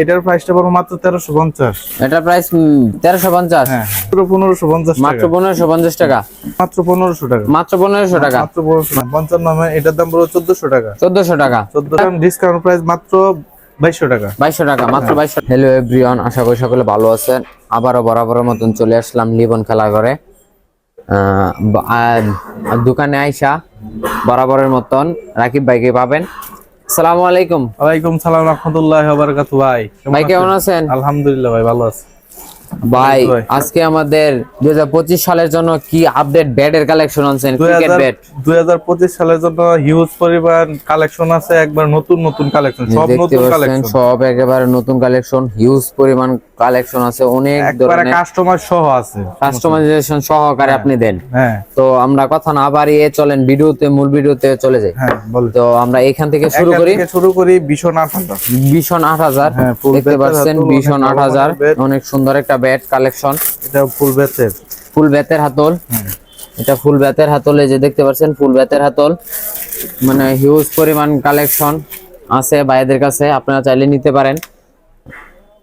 এটার প্রাইসটা পড়বে মাত্র তেরোশো পঞ্চাশ। এটা প্রাইস তেরোশো পঞ্চাশ? হ্যাঁ মাত্র পনেরোশো পঞ্চাশ মাত্র টাকা পনেরোশো পঞ্চাশ টাকা? মাত্র পনেরোশো টাকা। মাত্র পনেরোশো টাকা? মাত্র এটার দাম পড়বে চোদ্দশো টাকা। চোদ্দশো টাকা? চোদ্দ টাকা ডিসকাউন্ট প্রাইস মাত্র টাকা। মাত্র বাইশশো হ্যালো এভরিওয়ান আশা করি সকলে ভালো আছেন। আবারও বরাবরের মতন চলে আসলাম লিবন খেলা করে আহ, আর দোকানে আইসা বরাবরের মতন রাকিব ভাইকে পাবেন। আসসালামু আলাইকুম। ওয়ালাইকুম সালাম রহমতুল্লাহ বারাকাতু ভাই ভাই কেমন আছেন? আলহামদুলিল্লাহ ভাই ভালো আছে। ভাই। আজকে আমাদের দুই হাজার পঁচিশ সালের জন্য কি আপডেট ব্যাটের কালেকশন আনছেন? ক্রিকেট ব্যাট দুই হাজার পঁচিশ সালের জন্য হিউজ পরিমাণ কালেকশন আছে একবার নতুন নতুন কালেকশন সব নতুন কালেকশন সব একেবারে নতুন কালেকশন হিউজ পরিমাণ কালেকশন আছে অনেক ধরনের কাস্টমার সহ আছে। কাস্টমাইজেশন সহকারে আপনি দেন। হ্যাঁ। তো আমরা কথা না বাড়িয়ে চলেন ভিডিওতে মূল ভিডিওতে চলে যাই। হ্যাঁ তো আমরা এখান থেকে শুরু করি। শুরু করি ভীষণ আঠারো ভীষণ আট হাজার হ্যাঁ, দেখতে পাচ্ছেন ভীষণ অনেক আট হাজার। অনেক সুন্দর একটা ব্যাট কালেকশন এটা ফুল বেচের ফুল ব্যাতের হাতল। এটা ফুল ব্যাতের হাতল যে দেখতে পাচ্ছেন ফুল ব্যাতের হাতল। মানে হিউজ পরিমাণ কালেকশন আছে ভাইদের কাছে আপনারা চাইলে নিতে পারেন।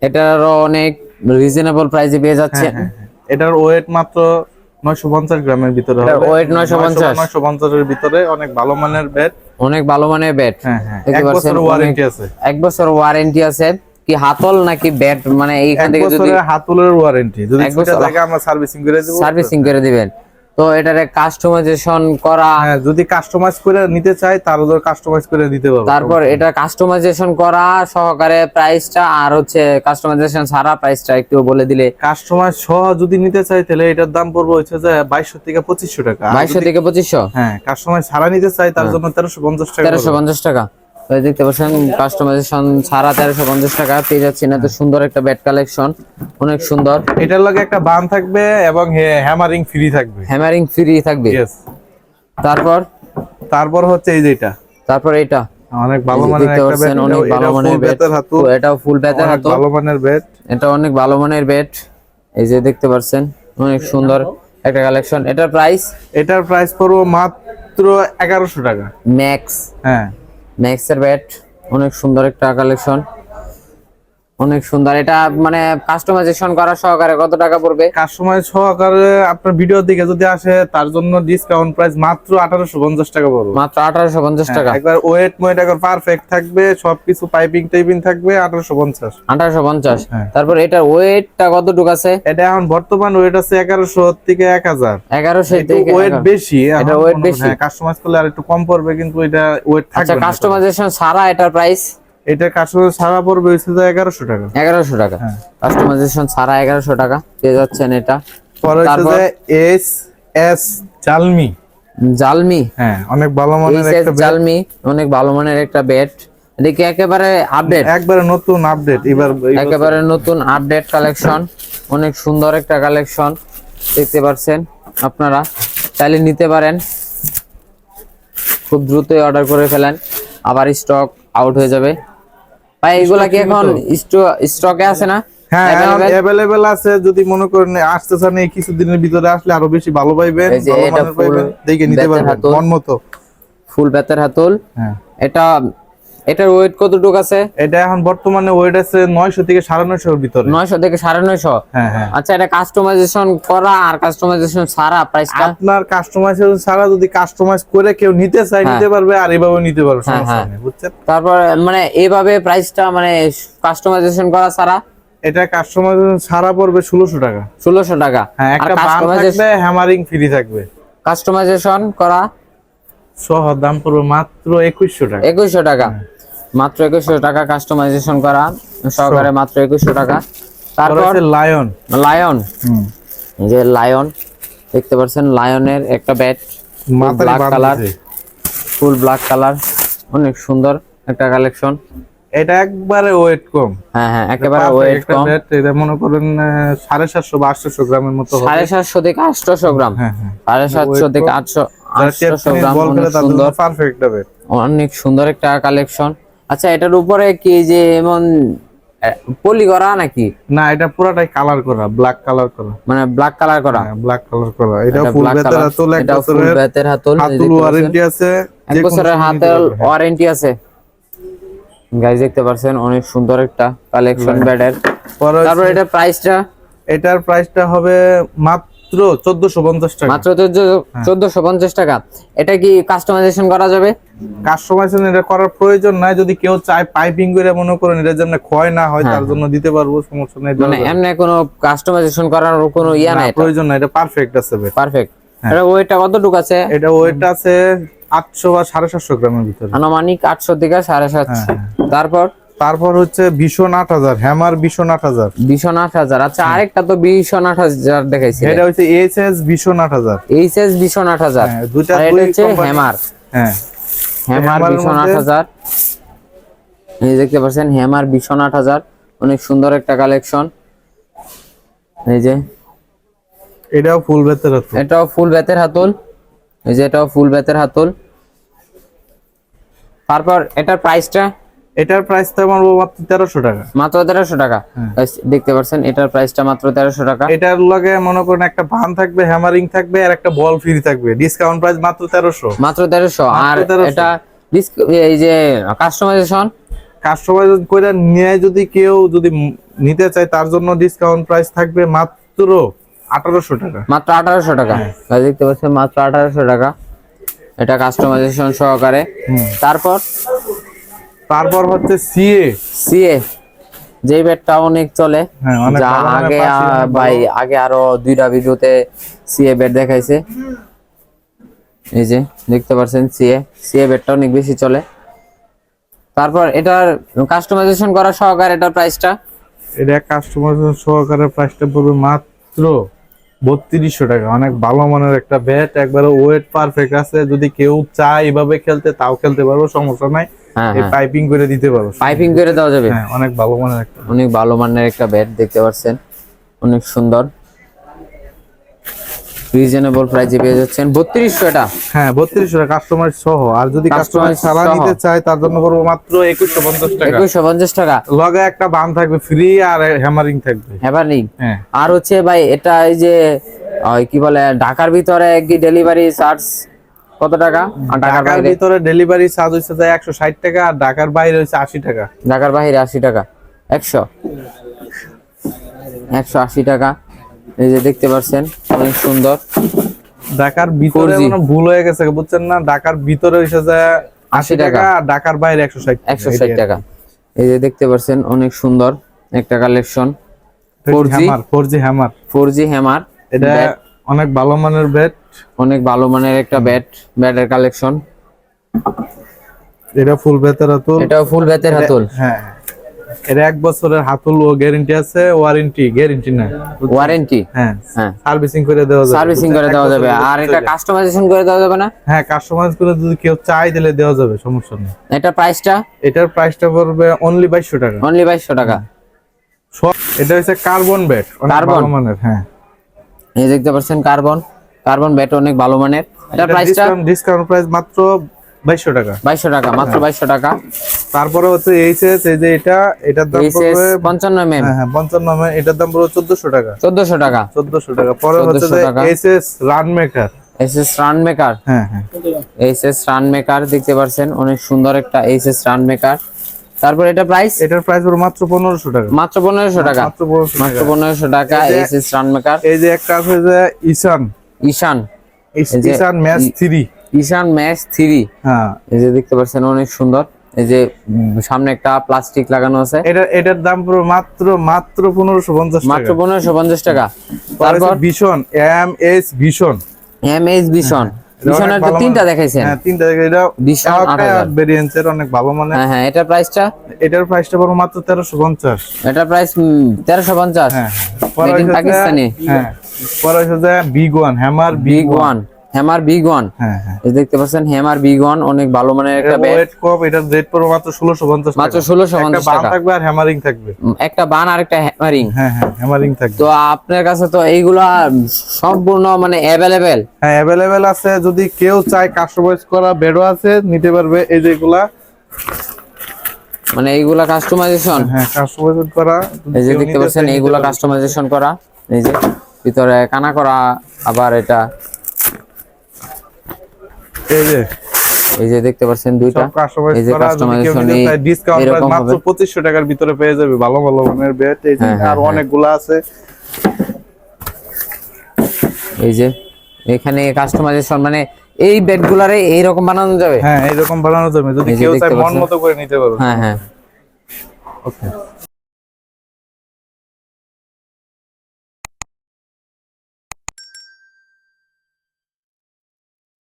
এটারও অনেক রিজনেবল প্রাইসে পেয়ে যাচ্ছে। হ্যাঁ, এটার ওয়েট মাত্র নয়শো পঞ্চাশ গ্রামের ভিতরে হবে। weight 950 নয়শো পঞ্চাশের ভিতরে অনেক ভালো মানের ব্যাট অনেক ভালো মানের ব্যাট হ্যাঁ হ্যাঁ। এক বছর ওয়ারেন্টি আছে। এক বছর ওয়ারেন্টি আছে। কি হাতল নাকি ব্যাট মানে এইখান থেকে যদি হাতুলের ওয়ারেন্টি যদি বছর- থাকে আমরা সার্ভিসিং করে দেবো। সার্ভিসিং করে দিবেন। তো এটারে কাস্টমাইজেশন করা হ্যাঁ যদি কাস্টমাইজ করে নিতে চাই তার ওদের কাস্টমাইজ করে দিতে পারব। তারপর এটা কাস্টমাইজেশন করা সহকারে প্রাইসটা আর হচ্ছে কাস্টমাইজেশন সারা প্রাইসটা একটু বলে দিলে কাস্টমাইজ সহ যদি নিতে চাই তাহলে এটার দাম পড়বে হচ্ছে যে বাইশশো থেকে পঁচিশশো টাকা। আর বাইশশো যদি- থেকে পঁচিশশো? হ্যাঁ কাস্টমাইজ ছাড়া নিতে চাই তার জন্য তেরোশো পঞ্চাশ টাকা তেরোশো পড়বে। পঞ্চাশ টাকা। তো এই দেখতে পাচ্ছেন কাস্টমাইজেশন সারা তেরোশো পঞ্চাশ টাকা। পেয়ে যাচ্ছেন এত সুন্দর একটা ব্যাট কালেকশন অনেক সুন্দর। এটার লগে একটা বান থাকবে এবং হ্যামারিং ফ্রি থাকবে। হ্যামারিং ফ্রি থাকবে. তারপর? তারপর হচ্ছে এই যেটা তারপর এটা। অনেক ভালো মানের একটা ব্যাট অনেক ভালো মানের ব্যাট হাতু এটাও ফুল ব্যাটের হাতল ভালো মানের ব্যাট এটা অনেক ভালো মানের ব্যাট এই যে দেখতে পাচ্ছেন অনেক সুন্দর একটা কালেকশন এটার প্রাইস এটার প্রাইস পড়ব মাত্র এগারোশো টাকা। ম্যাক্স হ্যাঁ। ম্যাক্সের ব্যাট অনেক সুন্দর একটা কালেকশন অনেক সুন্দর। এটা মানে কাস্টমাইজেশন করা সহকারে কত টাকা পড়বে? কাস্টমাইজ সহকারে আপনার ভিডিওর দিকে যদি আসে তার জন্য ডিসকাউন্ট প্রাইস মাত্র আঠারোশো পঞ্চাশ টাকা পড়বে। মাত্র আঠারোশো পঞ্চাশ টাকা? একবার ওয়েট মোয়েট একবার পারফেক্ট থাকবে সবকিছু পাইপিং টাইপিং থাকবে আঠারোশো পঞ্চাশ। আঠারোশো পঞ্চাশ? হ্যাঁ। তারপর এটার ওয়েটটা কতটুকু আছে? এটা এখন বর্তমান ওয়েট আছে এগারোশো থেকে এক হাজার। এগারোশো একটু থেকে ওয়েট বেশি এটা ওয়েট বেশি? কাস্টমাইজ করলে আর একটু কম পড়বে কিন্তু এটা ওয়েট আচ্ছা থাকবে না। কাস্টমাইজেশন সারা এটার প্রাইস এটা কাস্টমাইজ ছাড়া পড়বে হচ্ছে এগারোশো টাকা। এগারোশো টাকা। হ্যাঁ। কাস্টমাইজেশন সারা এগারোশো টাকা। পেয়ে যাচ্ছেন এটা। পরে হচ্ছে এস এস জালমি। জালমি। হ্যাঁ অনেক ভালো মানের একটা। জালমি অনেক ভালো মানের একটা ব্যাট এদিকে একেবারে আপডেট একবারে নতুন আপডেট এবার একেবারে নতুন আপডেট কালেকশন অনেক সুন্দর একটা কালেকশন দেখতে পাচ্ছেন আপনারা। চাইলে নিতে পারেন। খুব দ্রুতই অর্ডার করে ফেলেন। আবার স্টক আউট হয়ে যাবে। ভাই এগুলা কি এখন স্টকে আছে না? হ্যাঁ अवेलेबल আছে যদি মনে করেন আসতে চান এই কিছুদিনের ভিতরে আসলে আরও বেশি ভালো পাইবেন দেখে নিতে পারবেন মন মতো। ফুল বেতের হাতল। হ্যাঁ। এটা এটার ওয়েট কতটুকু আছে? এটা এখন বর্তমানে ওয়েট আছে নয়শো থেকে সাড়ে নয়শোর ভিতরে। নয়শো থেকে সাড়ে নয়শো? হ্যাঁ হ্যাঁ। আচ্ছা এটা কাস্টমাইজেশন করা আর কাস্টমাইজেশন ছাড়া প্রাইসটা আপনার কাস্টমাইজ ছাড়া যদি কাস্টমাইজ করে কেউ নিতে চায় হ্যাঁ। নিতে পারবে আর এভাবে নিতে পারবে হ্যাঁ, সমস্যা হ্যাঁ। নেই বুঝছেন? তারপর মানে এইভাবে প্রাইসটা মানে কাস্টমাইজেশন করা ছাড়া? এটা কাস্টমাইজ ছাড়া পড়বে ষোলোশো টাকা। ষোলোশো টাকা। হ্যাঁ একটা কাস্টমাইজেশন থাকবে হ্যামারিং ফ্রি থাকবে। কাস্টমাইজেশন করা? সহ দাম পড়বে মাত্র একুশশো টাকা। একুশশো টাকা। মাত্র একুশশো টাকা কাস্টমাইজেশন করা সহকারে মাত্র একুশশো টাকা। তারপর লায়ন লায়ন যে লায়ন দেখতে পাচ্ছেন লায়নের একটা bat black colour full black colour অনেক সুন্দর একটা কালেকশন এটা একবারে ওয়েট কম। হ্যাঁ হ্যাঁ একেবারে ওয়েট কম। এটা মনে করেন সাড়ে সাতশো বা আটশো গ্রামের মতো সাড়ে সাতশো থেকে আটশোশো গ্রাম। হ্যাঁ হ্যাঁ। সাড়ে সাতশো থেকে। আটশো আটশোশো গ্রাম অনেক সুন্দর। অনেক সুন্দর একটা কালেকশন আচ্ছা এটার উপরে কি যে এমন পলি করা নাকি? না এটা পুরাটাই কালার করা ব্ল্যাক কালার করা। মানে ব্ল্যাক কালার করা? ব্ল্যাক কালার করা। এটা ফুল বেতের হাতল এক বছরের বেতের হাতল হাতুল। ওয়ারেন্টি আছে এক বছরের পারবে। ওয়ারেন্টি আছে। গাইজ দেখতে পাচ্ছেন অনেক সুন্দর একটা কালেকশন ব্যাটের পরে তারপর এটা প্রাইসটা এটার প্রাইসটা হবে মাত্র চোদ্দশো পঞ্চাশ টাকা। মাত্র চোদ্দশো পঞ্চাশ টাকা। এটা কি কাস্টমাইজেশন করা যাবে? কাস্টমাইজেশন এটা করার প্রয়োজন নাই। যদি কেউ চায় পাইপিং করে মনে করেন এটা যেন ক্ষয় না হয় তার জন্য দিতে পারব সমস্যা নেই মানে এমনি কোনো কাস্টমাইজেশন করার কোনো ইয়া নাই প্রয়োজন নাই এটা পারফেক্ট আছে পারফেক্ট হ্যাঁ। এটা ওয়েটটা কতটুকু আছে? এটা ওয়েট আছে আটশো বা সাড়ে সাতশো গ্রামের ভিতরে। আনুমানিক আটশো থেকে সাড়ে সাতশো হ্যাঁ, তারপর? তারপর হচ্ছে ভীষণ আট হাজার হ্যামার ভীষণ আট হাজার। ভীষণ আট হাজার। আচ্ছা আরেকটা তো ভীষণ আট হাজার দেখাইছি এটা হচ্ছে এইচ এস ভীষণ আট হাজার। এইচ এস ভীষণ আট হাজার। হ্যাঁ, দুই হচ্ছে হ্যামার হ্যাঁ। হ্যামার বিশন আট হাজার। এই দেখতে পাচ্ছেন হ্যামার বিশন আট হাজার। অনেক সুন্দর একটা কালেকশন এই যে। এটাও ফুল বেতের আছে এটাও ফুল বেতের হাতল। এই যে এটাও ফুল বেতের হাতল। তারপর এটার প্রাইসটা এটার প্রাইস তো আমার মাত্র তেরোশো টাকা। মাত্র তেরোশো টাকা? হ্যাঁ। দেখতে পাচ্ছেন এটার প্রাইসটা মাত্র তেরোশো টাকা। এটার লগে মনে করেন একটা বান থাকবে হ্যামারিং থাকবে আর একটা বল ফ্রি থাকবে। ডিসকাউন্ট প্রাইস মাত্র তেরোশো। মাত্র তেরোশো। আর 1300 এটা এই যে কাস্টমাইজেশন কাস্টমাইজ করে নিয়ে যদি কেউ যদি নিতে চায় তার জন্য ডিসকাউন্ট প্রাইস থাকবে মাত্র আঠারোশো টাকা। মাত্র আঠারোশো টাকা। হ্যাঁ। দেখতে পাচ্ছেন মাত্র আঠারোশো টাকা। এটা কাস্টমাইজেশন সহকারে। তারপর তারপর হচ্ছে সিএ সিএ যে ব্যাটটা অনেক চলে। হ্যাঁ, অনেক যা আগে ভাই আগে আরও দুইটা ভিডিওতে সিএ ব্যাট দেখাইছে। এই যে দেখতে পাচ্ছেন সিএ সিএ ব্যাটটা অনেক বেশি চলে। তারপর এটার কাস্টমাইজেশন করা সহকারে এটার প্রাইসটা এটা কাস্টমার সহকারে প্রাইসটা পড়বে মাত্র বত্রিশশো টাকা। অনেক ভালো মানের একটা ব্যাট একবারে ওয়েট পারফেক্ট আছে। যদি কেউ চায় এভাবে খেলতে তাও খেলতে পারব সমস্যা নাই। পাইপিং করে দিতে পারব পাইপিং করে দেওয়া যাবে? হ্যাঁ অনেক ভালো মানের একটা। অনেক ভালো মানের একটা ব্যাট দেখতে পাচ্ছেন। অনেক সুন্দর। রিজনেবল প্রাইসে পেয়ে যাচ্ছেন। বত্রিশশো এটা হ্যাঁ বত্রিশশো টাকা কাস্টমার সহ। আর যদি কাস্টমার ছাড়া নিতে চায় তার জন্য পড়ব মাত্র একুশশো পঞ্চাশ টাকা। একুশশো পঞ্চাশ টাকা। লগে একটা বান থাকবে ফ্রি আর হ্যামারিং থাকবে। এবার নেই হ্যাঁ। আর হচ্ছে ভাই এটা এই যে কি বলে ঢাকার ভিতরে কি ডেলিভারি চার্জ কত টাকা? আর ঢাকার বাইরে? ভিতরে ডেলিভারি চার্জ হচ্ছে যায় একশো ষাট টাকা আর ঢাকার বাইরে হচ্ছে আশি টাকা। ঢাকার বাইরে আশি টাকা। একশো? একশো আশি টাকা। এই যে দেখতে পাচ্ছেন অনেক সুন্দর। ঢাকার ভিতরে 4G কোনো ভুল হয়ে গেছে বুঝছেন না? ঢাকার ভিতরে হচ্ছে যায় আশি 80 টাকা। আর ঢাকার বাইরে একশো ষাট একশো ষাট টাকা। এই যে দেখতে পাচ্ছেন অনেক সুন্দর একটা collection 4G hammer four G hammer. Four G hammer. এটা অনেক ভালো মানের ব্যাট অনেক ভালো মানের একটা ব্যাট ব্যাটের কালেকশন এটা ফুল বেতার হাতুল। এটা ফুল ব্যাটের হাতল। হ্যাঁ। এটা এক বছরের হাতুল ও গ্যারেন্টি আছে ওয়ারেন্টি গ্যারেন্টি না। ওয়ারেন্টি হ্যাঁ। হ্যাঁ। সার্ভিসিং করে দেওয়া যাবে। সার্ভিসিং করে দেওয়া যাবে। আর এটা কাস্টমাইজেশন করে দেওয়া যাবে না? হ্যাঁ কাস্টমাইজ করে যদি কেউ চাই দিলে দেওয়া যাবে সমস্যা নেই। এটা প্রাইসটা এটার প্রাইসটা পড়বে অনলি বাইশশো টাকা। অনলি বাইশশো টাকা। সব- এটা হচ্ছে কার্বন ব্যাট Carbon? মানের হ্যাঁ। এই দেখতে পাচ্ছেন কার্বন কার্বন ব্যাট অনেক ভালো মানের। এটা প্রাইসটা ডিসকাউন্ট প্রাইস মাত্র বাইশশো টাকা। বাইশশো টাকা মাত্র হ্যাঁ। বাইশশো টাকা। তারপরে হচ্ছে এইচএস এই যে এটা এটার দাম পড়বে পঞ্চান্ন এম হ্যাঁ হ্যাঁ পঞ্চান্ন মে এটার দাম পড়বে চোদ্দশো টাকা। চোদ্দশো টাকা। চোদ্দশো টাকা। পরে হচ্ছে যে HS run maker SS run maker হ্যাঁ হ্যাঁ। এইচএস রান মেকার দেখতে পাচ্ছেন অনেক সুন্দর একটা এইচএস রান মেকার তারপর এটা প্রাইস এটার প্রাইস পড়বে মাত্র পনেরোশো টাকা। মাত্র পনেরোশো টাকা। মাত্র পনেরোশো মাত্র টাকা। পনেরোশো টাকা এইচএস রান মেকার এই যে একটা আছে যে Ishan Ishan. Ishan match E- three. Ishan max three. হ্যাঁ। এই যে দেখতে পাচ্ছেন অনেক সুন্দর। এই যে সামনে একটা প্লাস্টিক লাগানো আছে। এটা এটার দাম পড়বে মাত্র মাত্র পনেরোশো পঞ্চাশ মাত্র টাকা পনেরোশো পঞ্চাশ টাকা। তারপর ভীষণ এম এস ভীষণ। এম এটা অনেক ভীষণের তো তিনটা। দেখাইছেন। হ্যাঁ তিনটা এটা ভেরিয়েন্সের অনেক ভালো মানে হ্যাঁ হ্যাঁ এটা প্রাইসটা? এটার প্রাইসটা পড়বে মাত্র তেরোশো পঞ্চাশ। এটা প্রাইস তেরোশো পঞ্চাশ। হ্যাঁ পরে পাকিস্তানি। হ্যাঁ। পরে হচ্ছে big one hammer big one hammer big one হ্যাঁ হ্যাঁ। এই দেখতে পাচ্ছেন হ্যামার বিগ ওয়ান অনেক ভালো মানের একটা ব্যাট ওয়েট কপ পড়বে মাত্র ষোলোশো পঞ্চাশ মাত্র 1650 একটা বাম টাকা। থাকবে আর হ্যামারিং থাকবে। একটা বান আর একটা হ্যামারিং হ্যাঁ হ্যাঁ হ্যামারিং থাকবে। তো আপনার কাছে তো এইগুলা সম্পূর্ণ মানে অ্যাভেলেবেল হ্যাঁ অ্যাভেলেবেল আছে। যদি কেউ চায় কাস্টমাইজ করা বেডও আছে নিতে পারবে এই যেগুলা মানে এইগুলা কাস্টমাইজেশন হ্যাঁ কাস্টমাইজ করা। এই যে দেখতে পাচ্ছেন এইগুলা কাস্টমাইজেশন করা। এই যে ভিতরে কানা করা আবার এটা এই যে এই যে দেখতে পাচ্ছেন দুইটা। এই যে নিতে এই- ডিসকাউন্ট মাত্র 2500 টাকার ভিতরে পেয়ে যাবে ভালো ভালো মানের ব্যাট এই যে হ্যাঁ, হ্যাঁ, আর হ্যাঁ। অনেকগুলো আছে। এই যে এখানে কাস্টমাইজেশন মানে এই বেডগুলারে এইরকম বানানো যাবে? হ্যাঁ এরকম বানানো যাবে। যদি কেউ চায় মন মতো করে নিতে পারবে। হ্যাঁ হ্যাঁ। ওকে